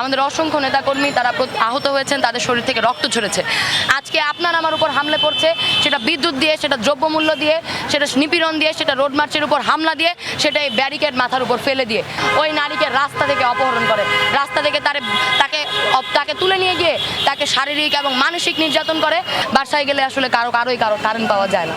আমাদের অসংখ্য নেতাকর্মী তারা আহত হয়েছেন, তাদের শরীর থেকে রক্ত ঝরেছে। আজকে আপনার আমার উপর হামলে পড়ছে সেটা বিদ্যুৎ দিয়ে, সেটা দ্রব্যমূল্য দিয়ে, সেটা নিপীড়ন দিয়ে, সেটা রোড মার্চের উপর হামলা দিয়ে, সেটা এই ব্যারিকেড মাথার উপর ফেলে দিয়ে, ওই নারীকে রাস্তা থেকে অপহরণ করে। রাস্তা থেকে তারে তাকে তুলে নিয়ে গিয়ে তাকে শারীরিক এবং মানসিক নির্যাতন করে। বাসায় গেলে আসলে কারও কারোই কারও কারেন্ট পাওয়া যায় না।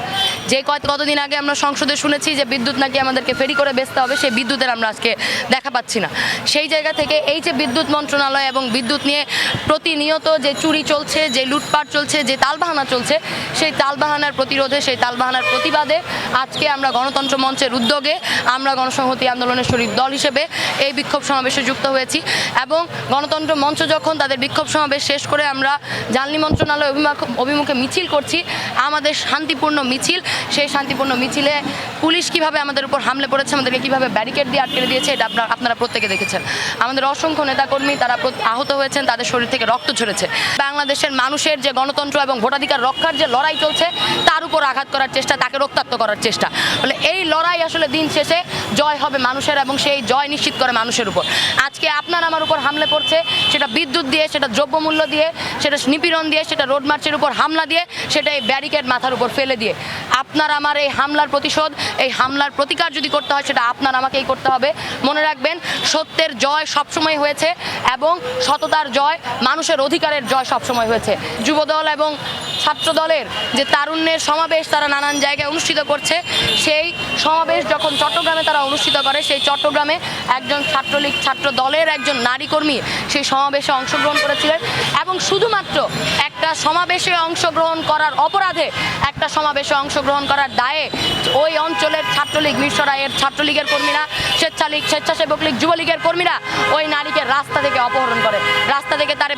যে কত কতদিন আগে আমরা সংসদে শুনেছি যে বিদ্যুৎ নাকি আমাদেরকে ফেরি করে বেচতে হবে, সেই বিদ্যুতের আমরা আজকে দেখা পাচ্ছি না। সেই জায়গা থেকে এই যে বিদ্যুৎ মন্ত্রণালয় এবং বিদ্যুৎ নিয়ে প্রতিনিয়ত যে চুরি চলছে, যে লুটপাট চলছে, যে তালবাহানা চলছে, সেই তালবাহানার প্রতিরোধে, সেই তালবাহানার প্রতিবাদে আজকে আমরা গণতন্ত্র মঞ্চের উদ্যোগে আমরা গণসংহতি আন্দোলনের শরীর দল হিসেবে এই বিক্ষোভ সমাবেশে যুক্ত হয়েছি। এবং গণতন্ত্র মঞ্চ যখন তাদের বিক্ষোভ সমাবেশ শেষ করে আমরা জ্বালানি মন্ত্রণালয় অভিমুখ- অভিমুখে মিছিল করছি, আমাদের শান্তিপূর্ণ মিছিল, সেই শান্তিপূর্ণ মিছিলে পুলিশ কীভাবে আমাদের উপর হামলে পড়েছে আমাদেরকে কীভাবে ব্যারিকেড দিয়ে আটকে দিয়েছে, এটা আপনার, আপনারা প্রত্যেকে দেখেছেন। আমাদের অসংখ্য নেতাকর্মী তারা আহত হয়েছেন, তাদের শরীর থেকে রক্ত ঝরেছে। বাংলাদেশের মানুষের যে গণতন্ত্র এবং ভোটাধিকার রক্ষার যে লড়াই চলছে, তার উপর আঘাত করার চেষ্টা, তাকে রক্তাক্ত করার চেষ্টা। বলে এই লড়াই আসলে দিন শেষে জয় হবে মানুষের এবং সেই জয় নিশ্চিত করে মানুষের উপর। আজকে আপনার আমার উপর হামলে পড়ছে সেটা বিদ্যুৎ দিয়ে, সেটা দ্রব্যমূল্য দিয়ে, সেটা নিপীড়ন দিয়ে, সেটা রোড মার্চের উপর হামলা দিয়ে, সেটা এই ব্যারিকেড মাথার উপর ফেলে দিয়ে। আপনার আমার এই হামলার প্রতিশোধ, এই হামলার প্রতিকার যদি করতে হয়, সেটা আপনার আমাকেই করতে হবে। মনে রাখবেন, সত্যের জয় সবসময় হয়েছে এবং সততার জয়, মানুষের অধিকারের জয় সবসময় হয়েছে। যুবদল এবং ছাত্র দলের যে তারুণ্যের সমাবেশ তারা নানান জায়গায় অনুষ্ঠিত করছে, সেই সমাবেশ যখন চট্টগ্রামে তারা অনুষ্ঠিত করে, সেই চট্টগ্রামে একজন ছাত্রলীগ ছাত্র দলের একজন নারী কর্মী সেই সমাবেশে অংশগ্রহণ করেছিলেন এবং শুধুমাত্র একটা সমাবেশে অংশগ্রহণ করার অপরাধে একটা সমাবেশে অংশগ্রহণ করার দায়ে ওই অঞ্চলের ছাত্রলীগ মিরসরাইয়ের ছাত্রলীগের কর্মীরা, স্বেচ্ছালীগ, স্বেচ্ছাসেবক লীগ, যুবলীগের কর্মীরা ওই নারীকে রাস্তা থেকে অপহরণ করে। রাস্তা থেকে তারে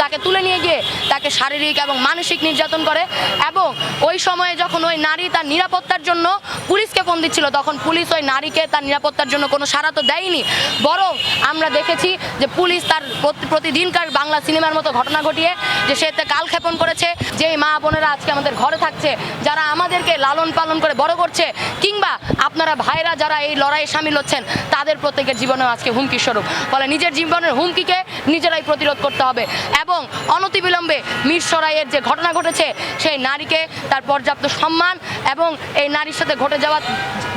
তাকে তুলে নিয়ে গিয়ে তাকে শারীরিক এবং মানসিক নির্যাতন করে। এবং ওই সময়ে যখন ওই নারী তার নিরাপত্তার জন্য পুলিশকে ফোন দিচ্ছিল, তখন পুলিশ ওই নারীকে তার নিরাপত্তার জন্য কোনো সাড়া তো দেয়নি। বরং আমরা দেখেছি যে পুলিশ তার প্রতিদিনকার বাংলা সিনেমার মতো ঘটনা ঘটিয়ে যে সে এতে কালক্ষেপণ করেছে যেই মা বোনেরা আজকে আমাদের ঘরে থাকছে, যারা আমাদেরকে লালন পালন করে বড় করছে, কিংবা আপনারা ভাইরা যারা এই লড়াইয়ে সামিল হচ্ছেন, তাদের প্রত্যেকের জীবনেও আজকে হুমকি স্বরূপ ফলে নিজের জীবনের হুমকিকে নিজেরাই প্রতিরোধ করতে হবে। এবং অনতিবিলম্বে মিরসরাইয়ের যে ঘটনা ঘটেছে, সেই নারীকে তার পর্যাপ্ত সম্মান এবং এই নারীর সাথে ঘটে যাওয়া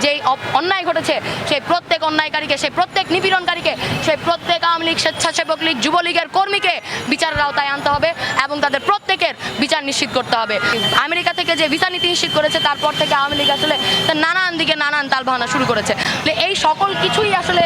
যেই অন্যায় ঘটেছে, সেই প্রত্যেক অন্যায়কারীকে, সেই প্রত্যেক নিপীড়নকারীকে, সেই প্রত্যেক আওয়ামী লীগ স্বেচ্ছাসেবক লীগ, যুবলীগের কর্মীকে বিচারের আওতায় আনতে হবে এবং তাদের প্রত্যেকের বিচার নিশ্চিত করতে হবে। আমেরিকা থেকে যে ভিসা নীতি নিশ্চিত করেছে, তারপর থেকে আওয়ামী লীগ আসলে নানান দিকে নানান তালবাহানা শুরু করেছে। এই সকল কিছুই আসলে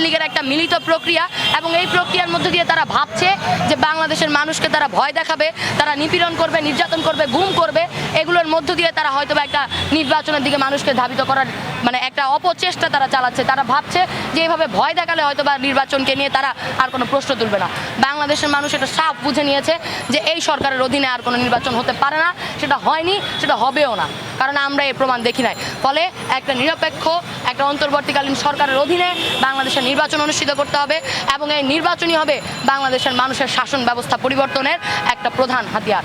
আওয়ামী লীগের একটা মিলিত প্রক্রিয়া এবং এই প্রক্রিয়ার মধ্যে দিয়ে তারা ভাবছে যে বাংলাদেশের মানুষকে তারা ভয় দেখাবে, তারা নিপীড়ন করবে, নির্যাতন করবে, গুম করবে। এগুলোর মধ্য দিয়ে তারা হয়তো একটা নির্বাচনের দিকে মানুষকে ধাবিত করার মানে একটা অপচেষ্টা তারা চালাচ্ছে। তারা ভাবছে যে এইভাবে ভয় দেখালে হয়তো বা নির্বাচনকে নিয়ে তারা আর কোনো প্রশ্ন তুলবে না। বাংলাদেশের মানুষ এটা সাফ বুঝে নিয়েছে যে এই সরকারের অধীনে আর কোনো নির্বাচন হতে পারে না। সেটা হয়নি, সেটা হবেও না। কারণ আমরা এই প্রমাণ দেখি নাই। ফলে একটা নিরপেক্ষ, একটা অন্তর্বর্তীকালীন সরকারের অধীনে বাংলাদেশের নির্বাচন অনুষ্ঠিত করতে হবে এবং এই নির্বাচনই হবে বাংলাদেশের মানুষের শাসন ব্যবস্থা পরিবর্তনের একটা প্রধান হাতিয়ার।